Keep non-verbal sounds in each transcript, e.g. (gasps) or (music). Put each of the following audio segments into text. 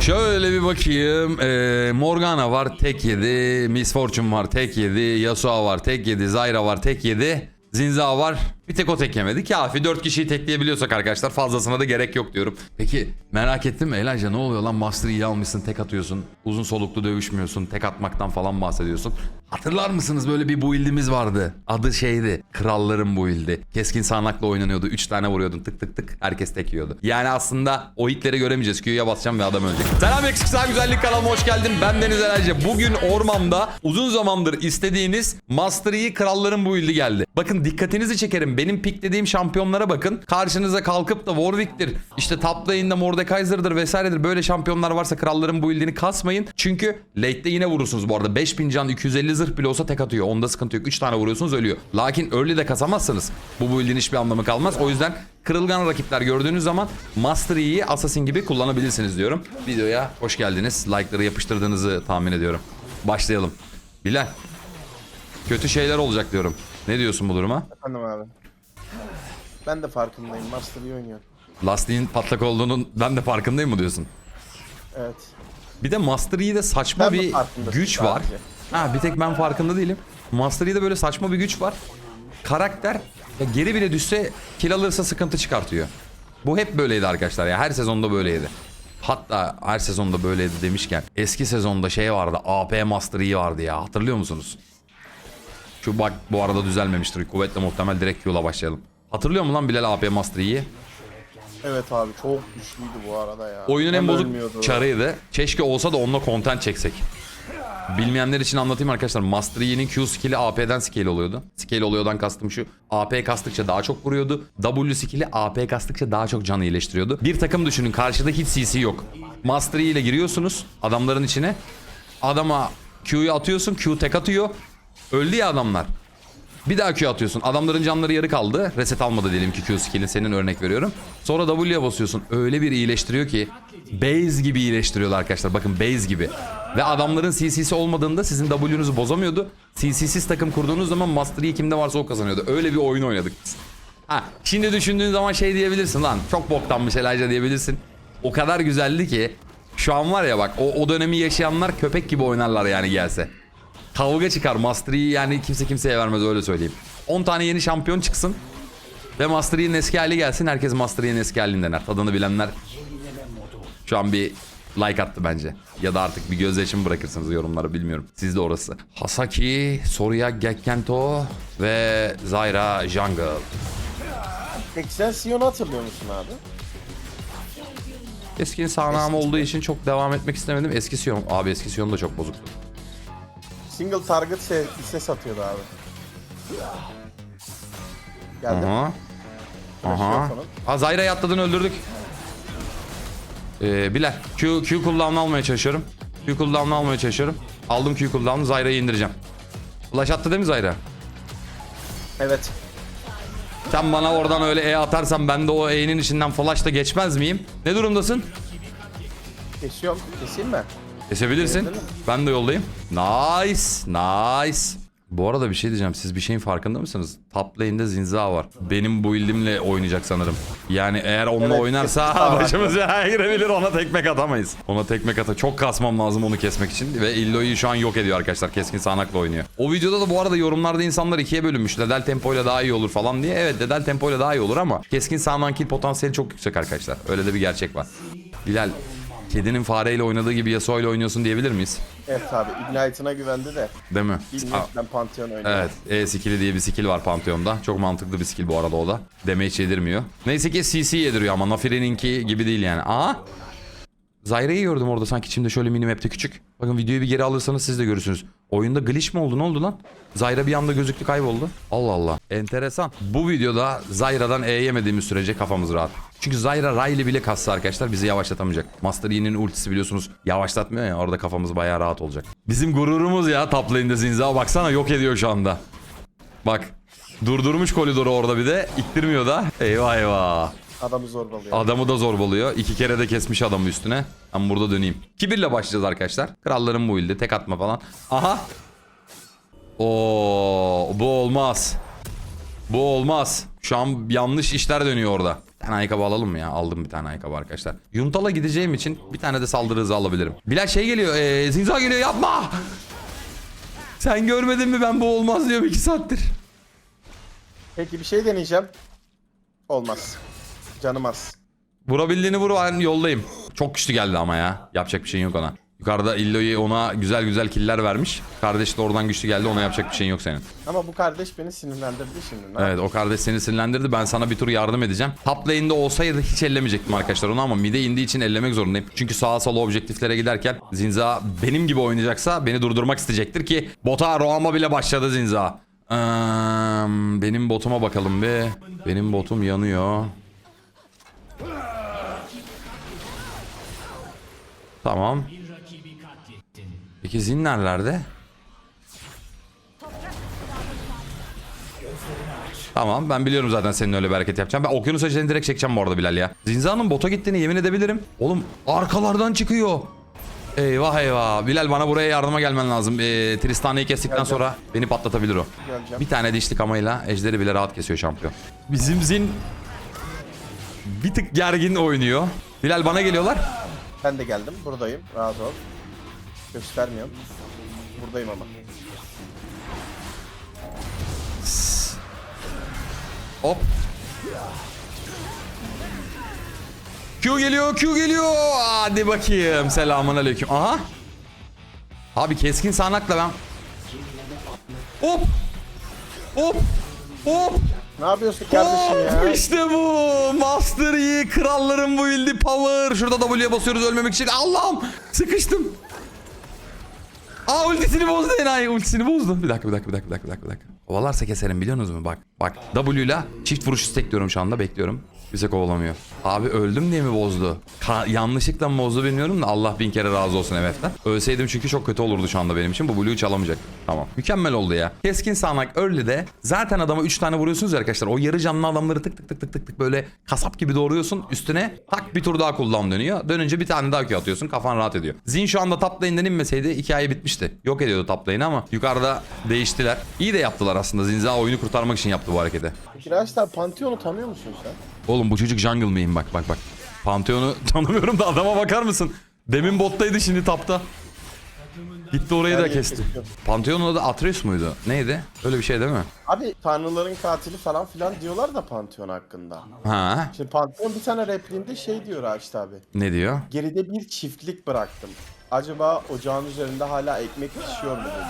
Şöyle bir bakayım. Ee, Morgana var tek yedi. Miss Fortune var tek yedi. Yasuo var tek yedi. Zyra var tek yedi. Zinza var. Bir tek o tek yemedi. Kafi 4 kişiyi tekleyebiliyorsak arkadaşlar fazlasına da gerek yok diyorum. Peki merak ettim Elijah ne oluyor lan Master'ı iyi almışsın tek atıyorsun. Uzun soluklu dövüşmüyorsun. Tek atmaktan falan bahsediyorsun. Hatırlar mısınız böyle bir build'imiz vardı. Adı şeydi. Kralların build'i. Keskin sağanakla oynanıyordu. 3 tane vuruyordun tık tık tık. Herkes tek yiyordu. Yani aslında o hitleri göremeyeceğiz. Q'ya basacağım ve adam ölecek. Selam eksik sağ güzellik kanalıma hoş geldin. Ben Deniz Elijah. Bugün ormanda uzun zamandır istediğiniz Master Yi Kralların build'i geldi. Bakın dikkatinizi çekerim. Benim piklediğim şampiyonlara bakın. Karşınıza kalkıp da Warwick'tir. işte top lane'de Mordekaiser'dır vesairedir. Böyle şampiyonlar varsa kralların build'ini kasmayın. Çünkü late'de yine vurursunuz bu arada. 5000 can 250 zırh bile olsa tek atıyor. Onda sıkıntı yok. 3 tane vuruyorsunuz ölüyor. Lakin early'de kasamazsınız. Bu build'in hiçbir anlamı kalmaz. O yüzden kırılgan rakipler gördüğünüz zaman Master Yi'yi Assassin gibi kullanabilirsiniz diyorum. Videoya hoş geldiniz. Like'ları yapıştırdığınızı tahmin ediyorum. Başlayalım. Bilal. Kötü şeyler olacak diyorum. Ne diyorsun bu duruma? Efendim abi. Ben de farkındayım. Master iyi oynuyor. Lastiğin patlak olduğunun ben de farkındayım mı diyorsun? Evet. Bir de Master Yi'de saçma Ben bir güç var. sadece? Ha bir tek ben farkında değilim. Master Yi'de böyle saçma bir güç var. Karakter ya geri bile düşse kill alırsa sıkıntı çıkartıyor. Bu hep böyleydi arkadaşlar ya. Her sezonda böyleydi. Hatta her sezonda böyleydi demişken eski sezonda şey vardı. AP Master Yi vardı ya. Hatırlıyor musunuz? Şu bak bu arada düzelmemiştir. Kuvvetle muhtemel direkt Q'la başlayalım. Hatırlıyor musun lan Bilal AP Master Yi'yi? Evet abi çok güçlüydü bu arada ya. Oyunun en bozuk çarıydı. Keşke olsa da onunla content çeksek. Bilmeyenler için anlatayım arkadaşlar. Master Yi'nin Q skill'i AP'den scale oluyordu. Scale oluyordan kastım şu. AP kastıkça daha çok vuruyordu. W skill'i AP kastıkça daha çok canı iyileştiriyordu. Bir takım düşünün karşıda hiç CC yok. Master Yi ile giriyorsunuz adamların içine. Adama Q'yu atıyorsun. Q tek atıyor. Öldü ya adamlar. Bir daha Q atıyorsun. Adamların canları yarı kaldı. Reset almadı diyelim ki Q skill'in senin örnek veriyorum. Sonra W'ye basıyorsun. Öyle bir iyileştiriyor ki base gibi iyileştiriyorlar arkadaşlar. Bakın base gibi. Ve adamların CC'si olmadığında sizin W'nuzu bozamıyordu. CC'siz takım kurduğunuz zaman Master Yi kimde varsa o kazanıyordu. Öyle bir oyun oynadık biz. Ha, şimdi düşündüğün zaman şey diyebilirsin lan. Çok boktanmış Elijah diyebilirsin. O kadar güzeldi ki şu an var ya bak o, o dönemi yaşayanlar köpek gibi oynarlar yani gelse. Kavga çıkar. Master Yi yani kimse kimseye vermez öyle söyleyeyim. 10 tane yeni şampiyon çıksın. Ve Master Yi'nin eski hali gelsin. Herkes Master Yi'nin eski halini dener. Tadını bilenler şu an bir like attı bence. Ya da artık bir gözyaşı bırakırsınız yorumlara bilmiyorum. Siz de orası. Hasaki, Soruya Gekkento ve Zyra Jungle. Sion'u hatırlıyor musun abi? Eski sağnağım olduğu için çok devam etmek istemedim. Eski Sion. Abi eski Sion da çok bozuktu. Single target şey, hisse satıyordu abi. Geldi. Aha. Aha. Ha Zyra'yı atladın öldürdük. Ee, Bilal Q, Q cooldown'u almaya çalışıyorum. Q cooldown'u almaya çalışıyorum. Aldım Q cooldown'u Zyra'yı indireceğim. Flash attı değil mi Zyra? Evet. Sen bana oradan öyle E atarsan ben de o E'nin içinden flash'ta geçmez miyim? Ne durumdasın? Kesiyorum. Keseyim mi? Kesebilirsin. Ben de yoldayım. Nice. Nice. Bu arada bir şey diyeceğim. Siz bir şeyin farkında mısınız? Top lane'de Zinza var. Benim bu build'imle oynayacak sanırım. Yani eğer onunla Evet, oynarsa başımıza girebilir. Ona tekmek atamayız. Ona tekmek ata. Çok kasmam lazım onu kesmek için. Ve Illo'yu şu an yok ediyor arkadaşlar. Keskin sağanakla oynuyor. O videoda da bu arada yorumlarda insanlar ikiye bölünmüş. Dedel tempoyla daha iyi olur falan diye. Evet Dedel tempoyla daha iyi olur ama keskin sağanak kill potansiyeli çok yüksek arkadaşlar. Öyle de bir gerçek var. Bilal Kedinin fareyle oynadığı gibi Yasuo ile oynuyorsun diyebilir miyiz? Evet abi. Ignite'ına güvendi de. Değil mi? Bilmekten Pantheon oynuyor. Evet. E skill'i diye bir skill var Pantheon'da. Çok mantıklı bir skill bu arada o da. Damage yedirmiyor. Neyse ki CC yediriyor ama Nafiri'ninki gibi değil yani. Aa! Zyra'yı gördüm orada sanki içimde şöyle minimap'te küçük. Bakın videoyu bir geri alırsanız siz de görürsünüz. Oyunda glitch mi oldu ne oldu lan? Zyra bir anda gözüktü kayboldu. Allah Allah. Enteresan. Bu videoda Zyra'dan E yemediğimiz sürece kafamız rahat. Çünkü Zyra Riley bile kassa arkadaşlar bizi yavaşlatamayacak. Master Yi'nin ultisi biliyorsunuz yavaşlatmıyor ya orada kafamız bayağı rahat olacak. Bizim gururumuz ya top lane'de Zinza baksana yok ediyor şu anda. Bak durdurmuş koridoru orada bir de ittirmiyor da. Eyvah eyvah. Adamı zorbalıyor. Adamı da zorbalıyor. İki kere de kesmiş adamı üstüne. Ben burada döneyim. Kibirle başlayacağız arkadaşlar. Kralların bu ilde tek atma falan. Aha. Oo, bu olmaz. Bu olmaz. Şu an yanlış işler dönüyor orada. Bir tane ayakkabı alalım mı ya? Aldım bir tane ayakkabı arkadaşlar. Yuntal'a gideceğim için bir tane de saldırı hızı alabilirim. Bilal şey geliyor. Ee, Zinza geliyor yapma. Sen görmedin mi ben bu olmaz diyorum iki saattir. Peki bir şey deneyeceğim. Olmaz. Canım az. Vurabildiğini vur ben yoldayım. Çok güçlü geldi ama ya. Yapacak bir şeyin yok ona. Yukarıda Illo'yu ona güzel güzel killer vermiş. Kardeş de oradan güçlü geldi ona yapacak bir şeyin yok senin. Ama bu kardeş beni sinirlendirdi şimdi. Ne Evet o kardeş seni sinirlendirdi. Ben sana bir tur yardım edeceğim. Top lane'de olsaydı hiç ellemeyecektim arkadaşlar onu ama mid'e indiği için ellemek zorundayım. Çünkü sağa sola objektiflere giderken Zinza benim gibi oynayacaksa beni durdurmak isteyecektir ki bota roama bile başladı Zinza. Eee, benim botuma bakalım bir. Benim botum yanıyor. Tamam. Peki Zin nerelerde? Tamam ben biliyorum zaten senin öyle bir hareket yapacağım. Ben okyanus aceleni direkt çekeceğim bu arada Bilal ya. Zinza'nın bota gittiğini yemin edebilirim. Oğlum arkalardan çıkıyor. Eyvah eyvah. Bilal bana buraya yardıma gelmen lazım. Ee, Tristana'yı kestikten Geleceğim. sonra beni patlatabilir o. Geleceğim. Bir tane dişli kamayla ejderi bile rahat kesiyor şampiyon. Bizim Zin bir tık gergin oynuyor. Bilal bana geliyorlar. Ben de geldim. Buradayım. Rahat ol. Göstermiyorum. Buradayım ama. Hop. Q geliyor, Q geliyor. Hadi bakayım. Selamun aleyküm. Aha. Abi keskin sağanakla ben. Hop. Hop. Hop. Ne yapıyorsun kardeşim Hop. ya? İşte bu. Master Yi. Kralların bu ildi power. Şurada W'ye basıyoruz ölmemek için. Allah'ım. Sıkıştım. Aa ultisini bozdu enayi. Ultisini bozdu. Bir dakika bir dakika bir dakika bir dakika bir dakika. Kovalarsa keserim biliyorsunuz mu? Bak bak W ile çift vuruş istekliyorum şu anda bekliyorum. Bize kovalamıyor. Abi öldüm diye mi bozdu? Ka- yanlışlıkla mı bozdu bilmiyorum da Allah bin kere razı olsun evetten. Ölseydim çünkü çok kötü olurdu şu anda benim için. Bu Blue'yu çalamayacak. Tamam. Mükemmel oldu ya. Keskin sağanak early'de zaten adama 3 tane vuruyorsunuz ya arkadaşlar. O yarı canlı adamları tık tık tık tık tık tık böyle kasap gibi doğruyorsun. Üstüne tak bir tur daha cooldown dönüyor. Dönünce bir tane daha Q atıyorsun. Kafan rahat ediyor. Zin şu anda top lane'den inmeseydi hikaye bitmişti. Yok ediyordu top lane'i ama yukarıda değiştiler. İyi de yaptılar aslında. Zinza oyunu kurtarmak için yaptı bu hareketi. Arkadaşlar Pantheon'u tanıyor musun sen? Oğlum bu çocuk jungle mıyım bak bak bak. Pantheon'u (laughs) tanımıyorum da adama bakar mısın? Demin bottaydı şimdi tapta. Gitti orayı da kesti. Pantheon'un adı Atreus muydu? Neydi? Öyle bir şey değil mi? Abi tanrıların katili falan filan diyorlar da Pantheon hakkında. Ha? Şimdi Pantheon bir tane repliğinde şey diyor Raşit abi. Ne diyor? Geride bir çiftlik bıraktım. Acaba ocağın üzerinde hala ekmek pişiyor mu diyor.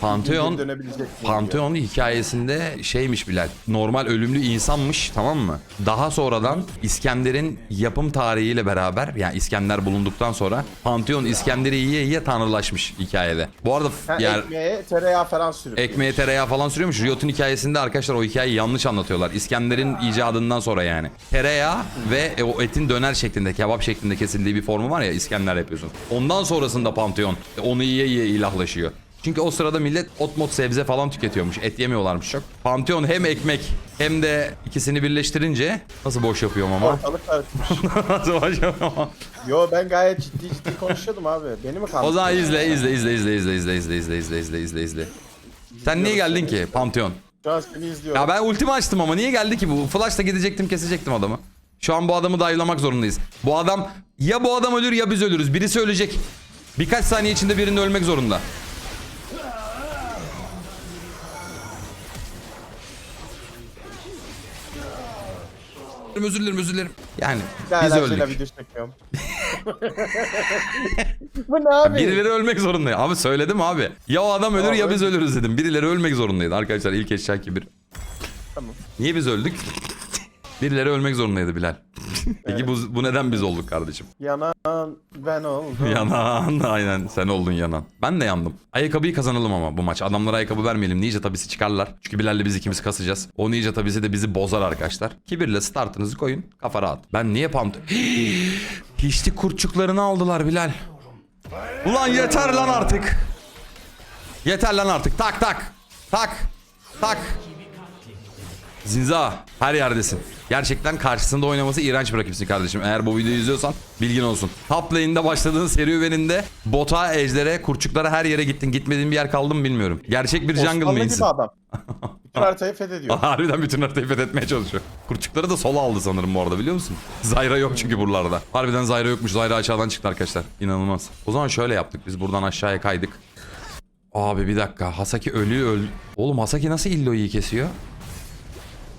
Pantheon dönebilecek diyor. Pantheon hikayesinde şeymiş Bilal. Normal ölümlü insanmış tamam mı? Daha sonradan İskender'in yapım tarihiyle beraber yani İskender bulunduktan sonra Pantheon İskender'i yiye yiye tanrılaşmış hikayede. Bu arada Ha, yani ekmeğe tereyağı falan sürüp. ekmeğe tereyağı falan sürüyormuş. Riot'un hikayesinde arkadaşlar o hikayeyi yanlış anlatıyorlar. İskender'in icadından sonra yani. Tereyağı ve e, o etin döner şeklinde, kebap şeklinde kesildiği bir formu var ya İskender yapıyorsun. Ondan sonrasında Pantheon e, onu yiye yiye ilahlaşıyor. Çünkü o sırada millet ot mot sebze falan tüketiyormuş. Et yemiyorlarmış çok. Pantheon hem ekmek hem de ikisini birleştirince nasıl boş yapıyorum ama? Ortalık karışmış. nasıl boş yapıyorum ama? Yo ben gayet ciddi ciddi konuşuyordum abi. Beni mi kandırdın? O zaman izle izle izle izle izle izle izle izle izle izle izle izle. Sen niye geldin ki Pantheon? Şu an seni izliyorum. Ya ben ultimi açtım ama niye geldi ki bu? Flash'la gidecektim kesecektim adamı. Şu an bu adamı dive'lamak zorundayız. Bu adam ya bu adam ölür ya biz ölürüz. Birisi ölecek. Birkaç saniye içinde birinin ölmek zorunda. Özür dilerim özür dilerim. Yani Daha biz öldük. video çekiyorum. (laughs) Bu ne abi? Birileri ölmek zorunda. Abi söyledim abi. Ya o adam ölür Tamam, ya biz ölürüz dedim. Birileri ölmek zorundaydı. Arkadaşlar ilk eşya kibir. Tamam. Niye biz öldük? Birileri ölmek zorundaydı Bilal. (laughs) Peki bu, bu neden biz olduk kardeşim? Yanan ben oldum. (laughs) Yanan aynen sen oldun yanan. Ben de yandım. Ayakkabıyı kazanalım ama bu maç. Adamlara ayakkabı vermeyelim. Ninja tabisi çıkarlar. Çünkü Bilal'le biz ikimiz kasacağız. O ninja tabisi de bizi bozar arkadaşlar. Kibirle startınızı koyun. Kafa rahat. Ben niye pant... (gasps) Hiçlik kurtçuklarını aldılar Bilal. Ulan yeter lan artık. Yeter lan artık. Tak tak. Tak. Tak. Zinza her yerdesin. Gerçekten karşısında oynaması iğrenç bir rakipsin kardeşim. Eğer bu videoyu izliyorsan bilgin olsun. Top lane'de başladığın serüveninde bota, ejdere, kurçuklara her yere gittin. Gitmediğin bir yer kaldı mı bilmiyorum. Gerçek bir jungle Osmanlı gibi main'sin. adam. (laughs) haritayı fethediyor. (laughs) Harbiden bütün haritayı fethetmeye çalışıyor. Kurçukları da sola aldı sanırım bu arada biliyor musun? Zyra yok çünkü buralarda. Harbiden Zyra yokmuş. Zyra aşağıdan çıktı arkadaşlar. İnanılmaz. O zaman şöyle yaptık. Biz buradan aşağıya kaydık. Abi bir dakika. Hasaki ölüyor öl... Oğlum Hasaki nasıl Illo'yu kesiyor?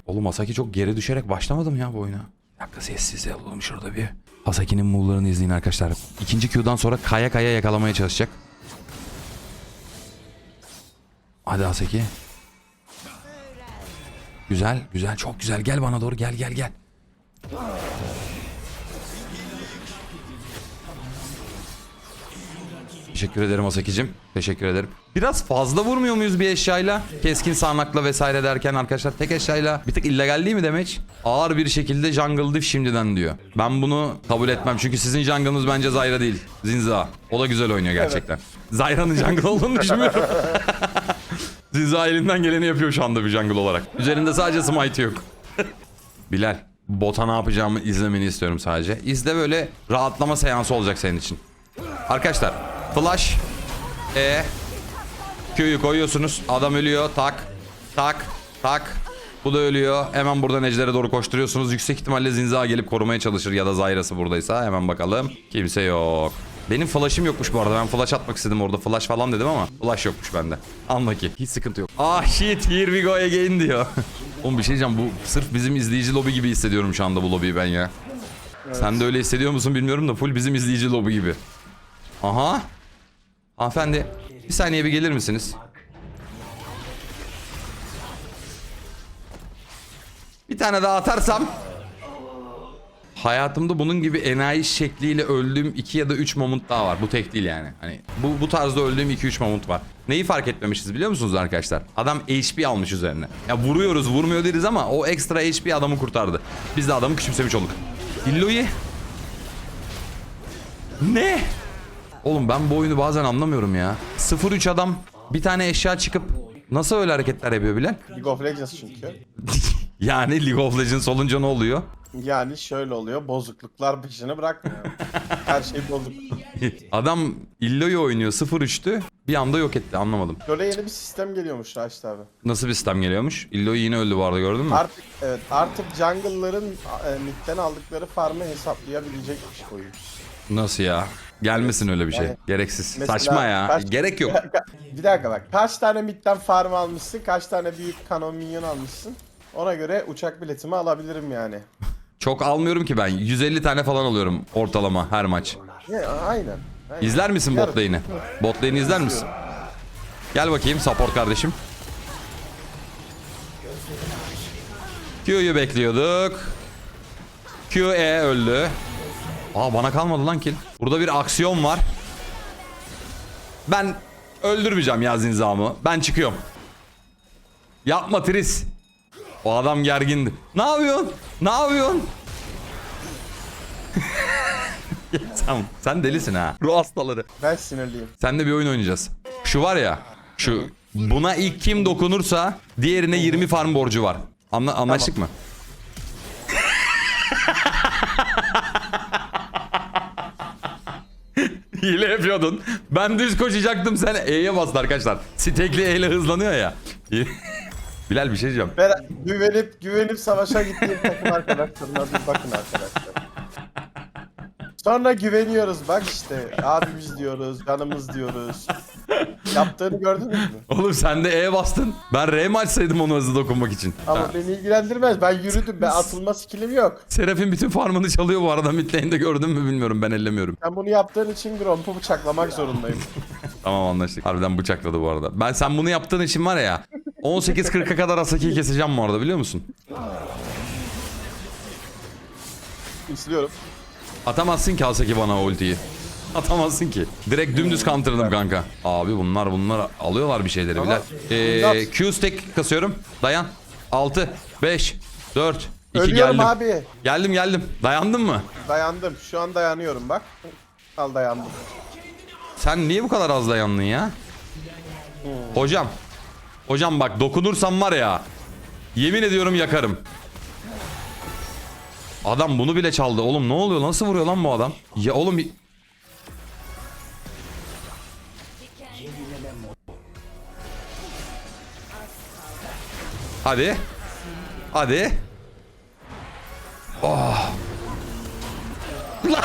Oğlum Hasaki çok geri düşerek başlamadım ya bu oyuna. Bir dakika sessiz olalım şurada bir. Hasaki'nin move'larını izleyin arkadaşlar. İkinci Q'dan sonra kaya kaya yakalamaya çalışacak. Hadi Hasaki. Güzel, güzel, çok güzel. Gel bana doğru, gel, gel, gel. Teşekkür ederim Asaki'cim. Teşekkür ederim. Biraz fazla vurmuyor muyuz bir eşyayla? Keskin sarnakla vesaire derken arkadaşlar tek eşyayla bir tık illegal değil mi demek? Ağır bir şekilde jungle diff şimdiden diyor. Ben bunu kabul etmem çünkü sizin jungle'ınız bence Zyra değil. Zinza. O da güzel oynuyor gerçekten. Zyra'nın jungle olduğunu düşünmüyorum. (laughs) Zinza elinden geleni yapıyor şu anda bir jungle olarak. Üzerinde sadece smite yok. Bilal, bota ne yapacağımı izlemeni istiyorum sadece. İzle böyle rahatlama seansı olacak senin için. Arkadaşlar, flash, E, Q'yu koyuyorsunuz. Adam ölüyor. Tak, tak, tak. Bu da ölüyor. Hemen buradan ejdere doğru koşturuyorsunuz. Yüksek ihtimalle Zinza gelip korumaya çalışır ya da Zyra'sı buradaysa. Hemen bakalım. Kimse yok. Benim flash'ım yokmuş bu arada. Ben flash atmak istedim orada. Flash falan dedim ama flash yokmuş bende. Anla ki. Hiç sıkıntı yok. Ah shit here we go again diyor. (laughs) Oğlum bir şey diyeceğim. Bu sırf bizim izleyici lobi gibi hissediyorum şu anda bu lobiyi ben ya. Sen de öyle hissediyor musun bilmiyorum da full bizim izleyici lobi gibi. Aha. Hanımefendi bir saniye bir gelir misiniz? Bir tane daha atarsam Hayatımda bunun gibi enayi şekliyle öldüğüm iki ya da üç moment daha var. Bu tek değil yani. Hani bu, bu tarzda öldüğüm 2-3 moment var. Neyi fark etmemişiz biliyor musunuz arkadaşlar? Adam HP almış üzerine. Ya vuruyoruz vurmuyor deriz ama o ekstra HP adamı kurtardı. Biz de adamı küçümsemiş olduk. Illo'yu ne? Oğlum ben bu oyunu bazen anlamıyorum ya. 0-3 adam bir tane eşya çıkıp nasıl öyle hareketler yapıyor Bilal? League of Legends çünkü. (laughs) yani League of Legends olunca ne oluyor? Yani şöyle oluyor. Bozukluklar peşini bırakmıyor. Her şey bozuk. (laughs) Adam Illo'yu oynuyor 0-3'tü bir anda yok etti anlamadım. Böyle yeni bir sistem geliyormuş Raşit abi. Nasıl bir sistem geliyormuş? Illo yine öldü bu arada gördün mü? Artık evet artık jungle'ların e, midden aldıkları farmı hesaplayabilecekmiş oyun. Nasıl ya? Gelmesin öyle bir şey. Yani Gereksiz. Mesela Saçma ya. kaç- Gerek yok. bir dakika bak. Kaç tane midden farm almışsın? Kaç tane büyük kanon minyon almışsın? Ona göre uçak biletimi alabilirim yani. Çok almıyorum ki ben. 150 tane falan alıyorum ortalama her maç. Ya, aynen. aynen. İzler misin bot lane'i? Bot lane'i izler misin? Gel bakayım support kardeşim. Q'yu bekliyorduk. QE öldü. Aa bana kalmadı lan kill. Burada bir aksiyon var. Ben öldürmeyeceğim ya zinzamı. Ben çıkıyorum. Yapma Tris. O adam gergindi. Ne yapıyorsun? Ne yapıyorsun? (laughs) Ya tamam. Sen delisin ha. Ruh hastaları. Ben sinirliyim. Senle bir oyun oynayacağız. Şu var ya. Şu buna ilk kim dokunursa diğerine 20 farm borcu var. Anla, anlaştık mı? (laughs) Hile yapıyordun. Ben düz koşacaktım sen E'ye bastın arkadaşlar. Stekli E ile hızlanıyor ya. (laughs) Bilal bir şey diyeceğim. Ben güvenip güvenip savaşa gittiğim takım arkadaşlarına bir bakın arkadaşlar. Sonra güveniyoruz bak işte abimiz diyoruz, canımız diyoruz. Yaptığını gördünüz mü? Oğlum sen de E bastın. Ben R mi açsaydım onu hızlı dokunmak için? Ama Ha. beni ilgilendirmez. Ben yürüdüm. Ben atılma skillim yok. Seraf'in bütün farmını çalıyor bu arada. Mid lane'de gördün mü bilmiyorum ben ellemiyorum. Ben bunu yaptığın için Gromp'u bıçaklamak zorundayım. (laughs) Tamam anlaştık. Harbiden bıçakladı bu arada. Ben sen bunu yaptığın için var ya 18.40'a kadar Asaki'yi keseceğim bu arada biliyor musun? İzliyorum. Atamazsın ki Asaki bana ultiyi. Atamazsın ki. Direkt dümdüz counter'ladım kanka. Abi bunlar bunlar alıyorlar bir şeyleri Bilal. Ee, Q stack kasıyorum. Dayan. 6, 5, 4, 2 Ölüyorum geldim. abi. Geldim geldim. Dayandın mı? Dayandım. Şu an dayanıyorum bak. Al dayandım. Sen niye bu kadar az dayandın ya? Hocam. Hocam bak dokunursam var ya. Yemin ediyorum yakarım. Adam bunu bile çaldı. Oğlum ne oluyor? Nasıl vuruyor lan bu adam? Ya oğlum Hadi. Hadi. Oh. Lan-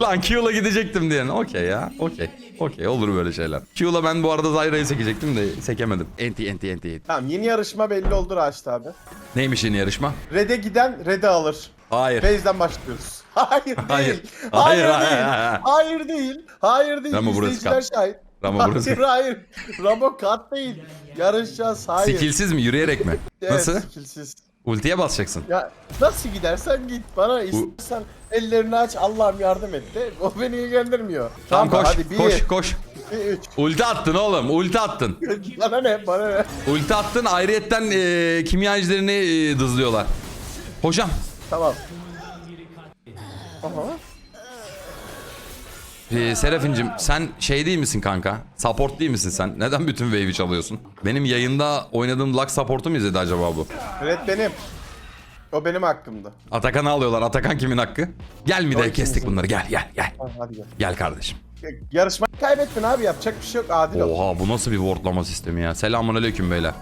(laughs) Lan Q'la gidecektim diyen. Okey ya. Okey. Okey olur böyle şeyler. Q'la ben bu arada Zyra'yı sekecektim de sekemedim. Enti enti enti. Tamam yeni yarışma belli oldu Raşit abi. Neymiş yeni yarışma? Red'e giden Red'e alır. Hayır. Base'den başlıyoruz. (laughs) Hayır değil. Hayır. Hayır, Hayır, değil. hayır, Hayır değil. Hayır değil. Ramo burası kat. şahit. Ramo hayır, burası hayır. Ramo kat değil. Yarışacağız. Hayır. Skillsiz mi? Yürüyerek mi? (laughs) Evet, Nasıl? skillsiz. Ultiye basacaksın. Ya nasıl gidersen git. Bana istersen ellerini aç Allah'ım yardım et de. O beni ilgilendirmiyor. Tamam koş. hadi bir, koş koş. İki, üç. Ulti attın oğlum. Ulti attın. (laughs) Bana ne bana ne. Ulti attın. Ayrıyetten e, kimya ejderini e, dızlıyorlar. Hocam. Tamam. Aha. E, Serafin'cim sen şey değil misin kanka? Support değil misin sen? Neden bütün wave'i çalıyorsun? Benim yayında oynadığım Lux support'u mu izledi acaba bu? Red benim. O benim hakkımdı. Atakan'ı alıyorlar. Atakan kimin hakkı? Gel mi de kestik bunları. Gel gel gel. Ha, Hadi gel. Gel kardeşim. Yarışmayı kaybettin abi yapacak bir şey yok adil ol. Oha bu nasıl bir wardlama sistemi ya? Selamun aleyküm beyler.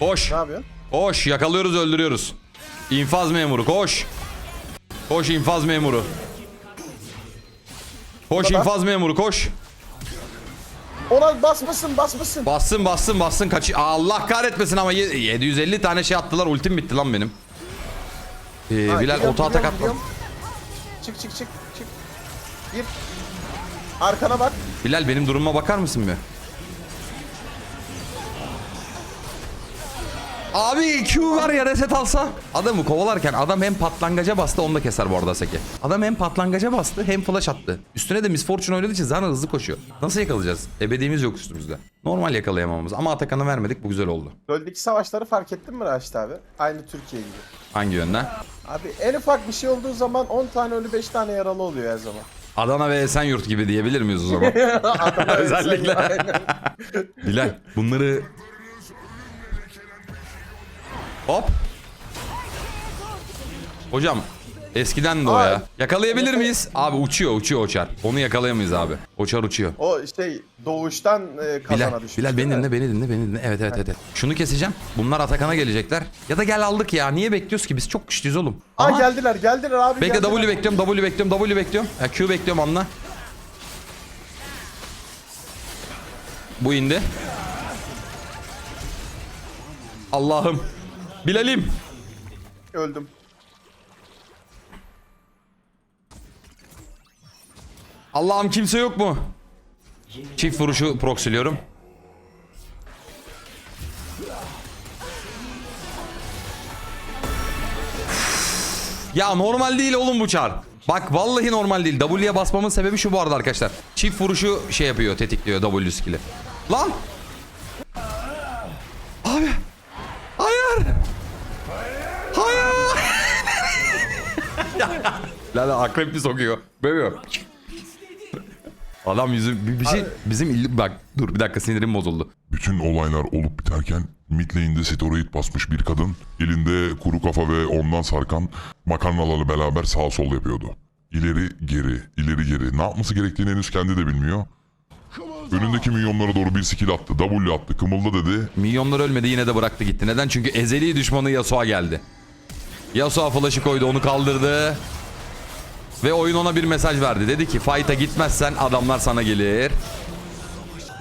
Koş. Ne yapıyorsun? Koş yakalıyoruz öldürüyoruz. İnfaz memuru koş. Koş infaz memuru. Koş Baba. infaz memuru koş. Ona basmasın basmasın. Bassın bassın bassın kaç Allah kahretmesin ama ye- 750 tane şey attılar ultim bitti lan benim. Ee, Ha, Bilal gidiyorum, atak gidiyorum. Çık çık çık çık. Gir. Arkana bak. Bilal benim durumuma bakar mısın bir? Abi Q var ya reset alsa. Adamı kovalarken adam hem patlangaca bastı onu da keser bu arada Seki. Adam hem patlangaca bastı hem flash attı. Üstüne de Miss Fortune oynadığı için zaten hızlı koşuyor. Nasıl yakalayacağız? Ebediğimiz yok üstümüzde. Normal yakalayamamız ama Atakan'ı vermedik bu güzel oldu. LoL'deki savaşları fark ettin mi Raşit abi? Aynı Türkiye gibi. Hangi yönden? Abi en ufak bir şey olduğu zaman 10 tane ölü 5 tane yaralı oluyor her zaman. Adana ve Esenyurt gibi diyebilir miyiz o zaman? (laughs) Özellikle. Aynen. (laughs) Bilal bunları... Hop. Hocam eskiden de o ya. Yakalayabilir miyiz? Abi uçuyor uçuyor Oçar. Onu yakalayamayız abi. Oçar uçuyor. O şey doğuştan e, kazana Bilal, düşmüş. Bilal beni değil mi? dinle beni dinle beni dinle. Evet evet evet. evet. Şunu keseceğim. Bunlar Atakan'a gelecekler. Ya da gel aldık ya. Niye bekliyoruz ki? Biz çok güçlüyüz oğlum. Aa geldiler geldiler abi Bekle geldiler. W bekliyorum W bekliyorum W bekliyorum. Ya, Q bekliyorum anla. Bu indi. Allah'ım. Bilal'im. Öldüm. Allah'ım kimse yok mu? Çift vuruşu proxiliyorum. Ya normal değil oğlum bu çar. Bak vallahi normal değil. W'ye basmamın sebebi şu bu arada arkadaşlar. Çift vuruşu şey yapıyor, tetikliyor W skill'i. Lan! Abi! Hayır! Hayır! (laughs) Lala akrep mi sokuyor? Böyle Adam yüzü bir, bir şey bizim illi- bak dur bir dakika sinirim bozuldu. Bütün olaylar olup biterken mid lane'de steroid basmış bir kadın elinde kuru kafa ve ondan sarkan makarnalarla beraber sağ sol yapıyordu. İleri geri, ileri geri. Ne yapması gerektiğini henüz kendi de bilmiyor. Önündeki milyonlara doğru bir skill attı. W attı. Kımılda dedi. Milyonlar ölmedi yine de bıraktı gitti. Neden? Çünkü ezeli düşmanı Yasuo geldi. Yasuo flash'ı koydu onu kaldırdı. Ve oyun ona bir mesaj verdi. Dedi ki fight'a gitmezsen adamlar sana gelir.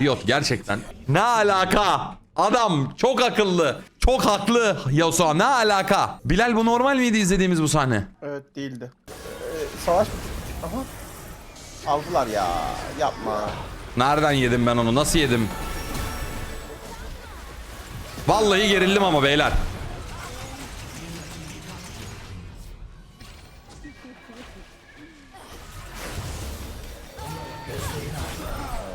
Riot gerçekten. Ne alaka? Adam çok akıllı. Çok haklı Yasuo ne alaka? Bilal bu normal miydi izlediğimiz bu sahne? Evet değildi. Ee, savaş... Aha. Aldılar ya. Yapma. Nereden yedim ben onu? Nasıl yedim? Vallahi gerildim ama beyler.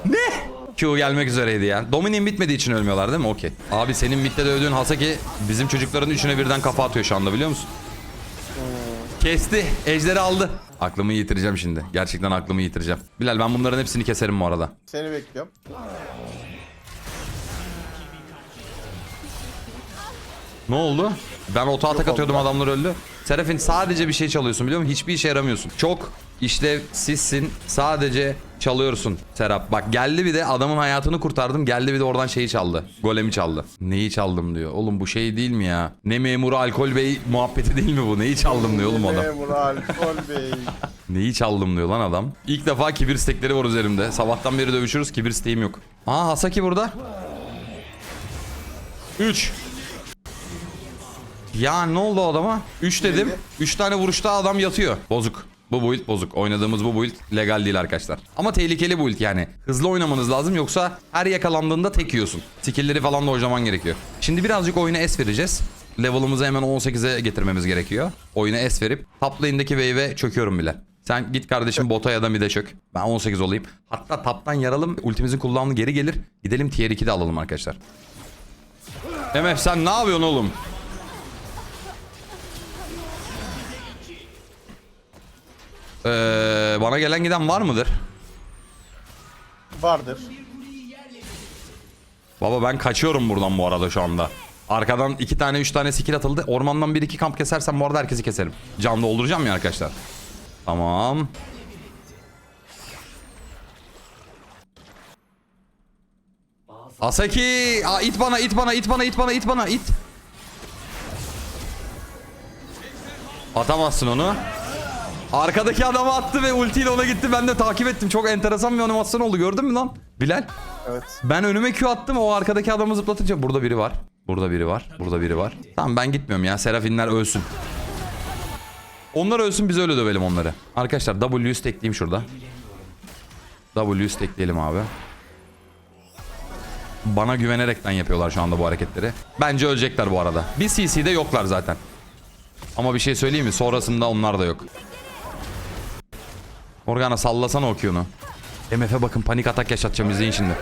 Ne? Q gelmek üzereydi ya. Dominik bitmediği için ölmüyorlar değil mi? Okey. Abi senin midde dövdüğün Hasaki bizim çocukların üçüne birden kafa atıyor şu anda biliyor musun? Kesti. Ejderi aldı. Aklımı yitireceğim şimdi. Gerçekten aklımı yitireceğim. Bilal ben bunların hepsini keserim bu arada. Seni bekliyorum. Ne oldu? Ben oto atak atıyordum adamlar öldü. Serafin sadece bir şey çalıyorsun biliyor musun? Hiçbir işe yaramıyorsun. Çok işlevsizsin. Sadece çalıyorsun Serap. Bak geldi bir de adamın hayatını kurtardım. Geldi bir de oradan şeyi çaldı. Golemi çaldı. Neyi çaldım diyor. Oğlum bu şey değil mi ya? Ne memuru alkol bey muhabbeti değil mi bu? Neyi çaldım diyor oğlum adam. Memur alkol (laughs) bey. Neyi çaldım diyor lan adam. İlk defa kibir stekleri var üzerimde. Sabahtan beri dövüşürüz kibir steğim yok. Aa Hasaki burada. 3. Ya ne oldu adama? 3 dedim. 3 tane vuruşta adam yatıyor. Bozuk. Bu build bozuk. Oynadığımız bu build legal değil arkadaşlar. Ama tehlikeli build yani. Hızlı oynamanız lazım yoksa her yakalandığında tek yiyorsun. Skill'leri falan da oynaman gerekiyor. Şimdi birazcık oyuna S vereceğiz. Level'ımızı hemen 18'e getirmemiz gerekiyor. Oyuna S verip top lane'deki wave'e çöküyorum bile. Sen git kardeşim bota ya da mid'e çök. Ben 18 olayım. Hatta taptan yaralım. Ultimizin cooldown'u geri gelir. Gidelim tier 2'de alalım arkadaşlar. MF sen ne yapıyorsun oğlum? Ee, bana gelen giden var mıdır? Vardır. Baba ben kaçıyorum buradan bu arada şu anda. Arkadan iki tane üç tane skill atıldı. Ormandan bir iki kamp kesersem bu arada herkesi keserim. Can dolduracağım ya arkadaşlar. Tamam. Asaki! Aa, it bana, it bana, it bana, it bana, it bana, it. Atamazsın onu. Arkadaki adamı attı ve ultiyle ona gitti. Ben de takip ettim. Çok enteresan bir animasyon oldu. Gördün mü lan? Bilal. Evet. Ben önüme Q attım o arkadaki adamı zıplatınca burada biri var. Burada biri var. Burada biri var. Tamam ben gitmiyorum ya. Serafinler ölsün. Onlar ölsün biz öyle dövelim onları. Arkadaşlar W'yu stackleyeyim şurada. W'yu stackleyelim abi. Bana güvenerekten yapıyorlar şu anda bu hareketleri. Bence ölecekler bu arada. Bir CC'de yoklar zaten. Ama bir şey söyleyeyim mi? Sonrasında onlar da yok. Morgana sallasana o Q'nu. MF'e bakın panik atak yaşatacağım izleyin şimdi.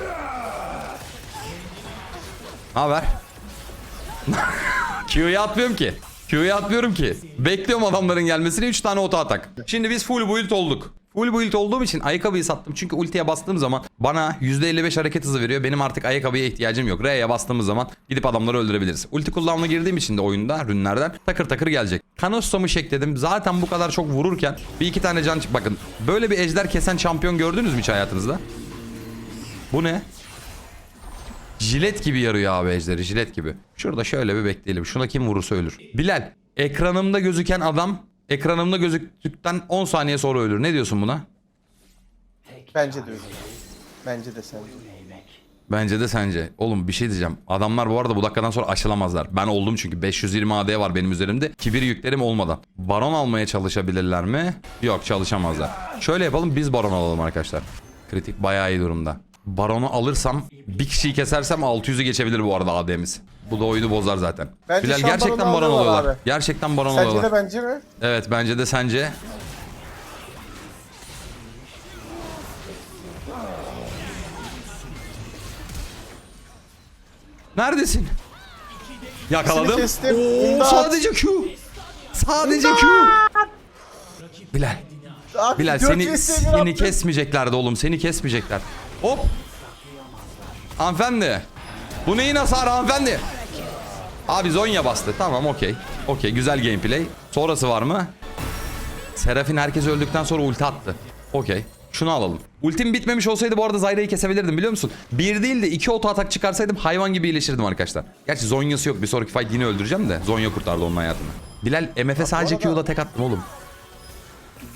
Ne haber? (laughs) Q'yu atmıyorum ki. Q'yu atmıyorum ki. Bekliyorum adamların gelmesini 3 tane oto atak. Şimdi biz full build olduk. Full build olduğum için ayakkabıyı sattım. Çünkü ultiye bastığım zaman bana %55 hareket hızı veriyor. Benim artık ayakkabıya ihtiyacım yok. R'ye bastığımız zaman gidip adamları öldürebiliriz. Ulti cooldown'a girdiğim için de oyunda rünlerden takır takır gelecek. Kanostom'u şekledim. Zaten bu kadar çok vururken bir iki tane can... Bakın böyle bir ejder kesen şampiyon gördünüz mü hiç hayatınızda? Bu ne? Jilet gibi yarıyor abi ejderi jilet gibi. Şurada şöyle bir bekleyelim. Şuna kim vurursa ölür. Bilal ekranımda gözüken adam ekranımda gözüktükten 10 saniye sonra ölür. Ne diyorsun buna? Bence de öyle. Bence de sen. Bence de sence. Oğlum bir şey diyeceğim. Adamlar bu arada bu dakikadan sonra aşılamazlar. Ben oldum çünkü 520 AD var benim üzerimde. Kibir yüklerim olmadan. Baron almaya çalışabilirler mi? Yok çalışamazlar. Şöyle yapalım biz baron alalım arkadaşlar. Kritik bayağı iyi durumda. Baronu alırsam bir kişiyi kesersem 600'ü geçebilir bu arada AD'miz. Bu da oyunu bozar zaten. Bence Bilal gerçekten baron alıyorlar alıyorlar. abi. Gerçekten baron Sence alıyorlar. de bence mi? Evet bence de sence. Neredesin? Yakaladım. Kestim. Oo, İmdat. sadece Q. Sadece Q. Bilal. Abi, Bilal seni seni yaptın. kesmeyeceklerdi oğlum. Seni kesmeyecekler. Hop. Hanımefendi. Bu neyin hasarı hanımefendi? Abi Zonya bastı. Tamam okey. Okey güzel gameplay. Sonrası var mı? Serafin herkes öldükten sonra ulti attı. Okey. Şunu alalım. Ultim bitmemiş olsaydı bu arada Zyra'yı kesebilirdim biliyor musun? Bir değil de iki oto atak çıkarsaydım hayvan gibi iyileşirdim arkadaşlar. Gerçi Zonya'sı yok. Bir sonraki fight yine öldüreceğim de. Zonya kurtardı onun hayatını. Bilal MF'e sadece arada- Q'da tek attım oğlum.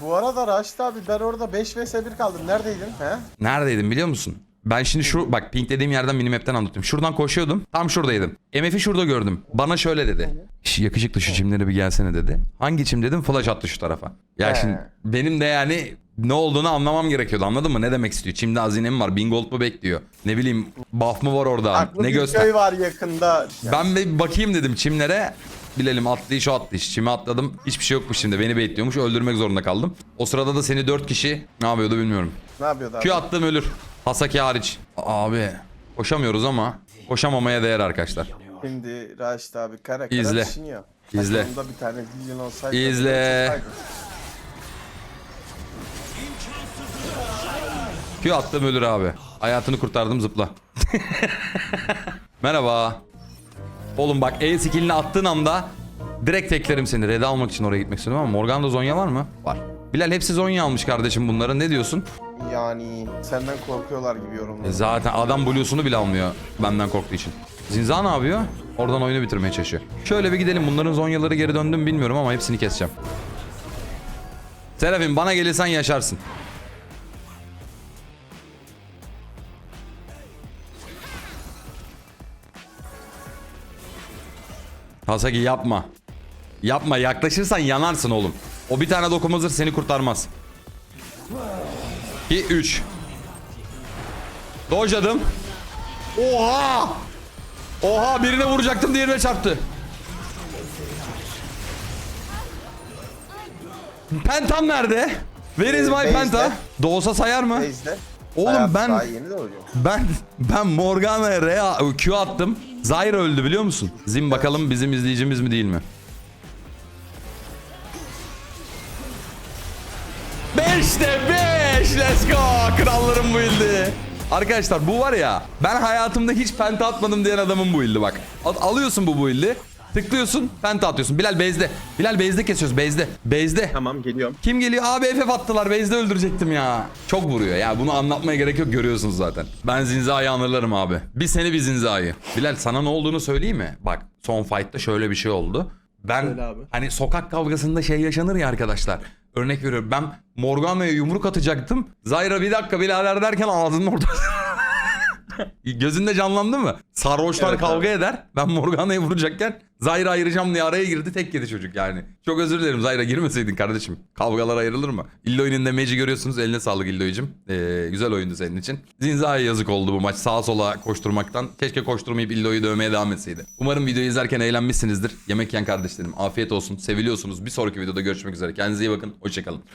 Bu arada Raşit abi ben orada 5 vs 1 kaldım. Neredeydin? He? Neredeydim biliyor musun? Ben şimdi şu bak pink dediğim yerden minimap'ten anlatıyorum. Şuradan koşuyordum. Tam şuradaydım. MF'i şurada gördüm. Bana şöyle dedi. "Şş, yakışıklı şu çimlere bir gelsene dedi. Hangi çim dedim? Flash attı şu tarafa. Ya He. şimdi benim de yani ne olduğunu anlamam gerekiyordu anladın mı? Ne demek istiyor? Çimde hazine mi var? Bin gold mu bekliyor? Ne bileyim buff mı var orada? Aklı ne bir göster? köy var yakında. Ya, Ben bir bakayım dedim çimlere. Bilelim atlayış o atlayış. Çime atladım. Hiçbir şey yokmuş şimdi. Beni bekliyormuş. Öldürmek zorunda kaldım. O sırada da seni dört kişi ne yapıyordu bilmiyorum. ne yapıyordu abi? Q attığım ölür. Hasaki hariç. Abi koşamıyoruz ama koşamamaya değer arkadaşlar. Şimdi Raşit abi kara kara İzle. düşünüyor. İzle. Takımda bir tane Dillion olsaydı. İzle. Q attım ölür abi. Hayatını kurtardım zıpla. (laughs) Merhaba. Oğlum bak E skillini attığın anda direkt teklerim seni. Red almak için oraya gitmek istiyorum ama Morgana'da Zonya var mı? Var. Bilal hepsi Zonya almış kardeşim bunların. Ne diyorsun? yani senden korkuyorlar gibi E yorumlar. Zaten adam Blue'sunu bile almıyor benden korktuğu için. Zinza ne yapıyor? Oradan oyunu bitirmeye çalışıyor. Şöyle bir gidelim. Bunların zonyaları geri döndü mü bilmiyorum ama hepsini keseceğim. Serafim bana gelirsen yaşarsın. Hasagi yapma. Yapma yaklaşırsan yanarsın oğlum. O bir tane dokunmazır seni kurtarmaz. 2 3 Dojladım. Oha! Oha birine vuracaktım diğerine çarptı. Pentam nerede? Where is my Base'de. penta? Doğsa sayar mı? Oğlum Hayat ben ben ben Morgana'ya Q attım. Zyra öldü biliyor musun? Zim bakalım bizim izleyicimiz mi değil mi? 5'te 5 let's go krallarım bu ildi. Arkadaşlar bu var ya ben hayatımda hiç penta atmadım diyen adamın bu ildi bak. Al- alıyorsun bu bu ildi. Tıklıyorsun penta atıyorsun. Bilal base'de. Bilal base'de kesiyoruz base'de. Base'de. Tamam geliyorum. Kim geliyor? Abi FF attılar. Base'de öldürecektim ya. Çok vuruyor ya. Bunu anlatmaya gerek yok. Görüyorsunuz zaten. Ben Zinza'yı anırlarım abi. Bir seni bir Zinza'yı. Bilal sana ne olduğunu söyleyeyim mi? Bak son fight'ta şöyle bir şey oldu. Ben hani sokak kavgasında şey yaşanır ya arkadaşlar. Örnek veriyorum ben Morgana'ya yumruk atacaktım. Zyra bir dakika birader derken ağzının ortasına Gözünde canlandı mı? Sarhoşlar Evet kavga abi. eder. Ben Morgana'yı vuracakken Zayra ayıracağım diye araya girdi. Tek yedi çocuk yani. Çok özür dilerim Zayra girmeseydin kardeşim. Kavgalar ayrılır mı? İlloy'un da mage'i görüyorsunuz. Eline sağlık İlloy'cum. Ee, güzel oyundu senin için. Zinza'ya yazık oldu bu maç. Sağa sola koşturmaktan. Keşke koşturmayıp İlloy'u dövmeye devam etseydi. Umarım videoyu izlerken eğlenmişsinizdir. Yemek yiyen kardeşlerim. Afiyet olsun. Seviliyorsunuz. Bir sonraki videoda görüşmek üzere. Kendinize iyi bakın. Hoşçakalın.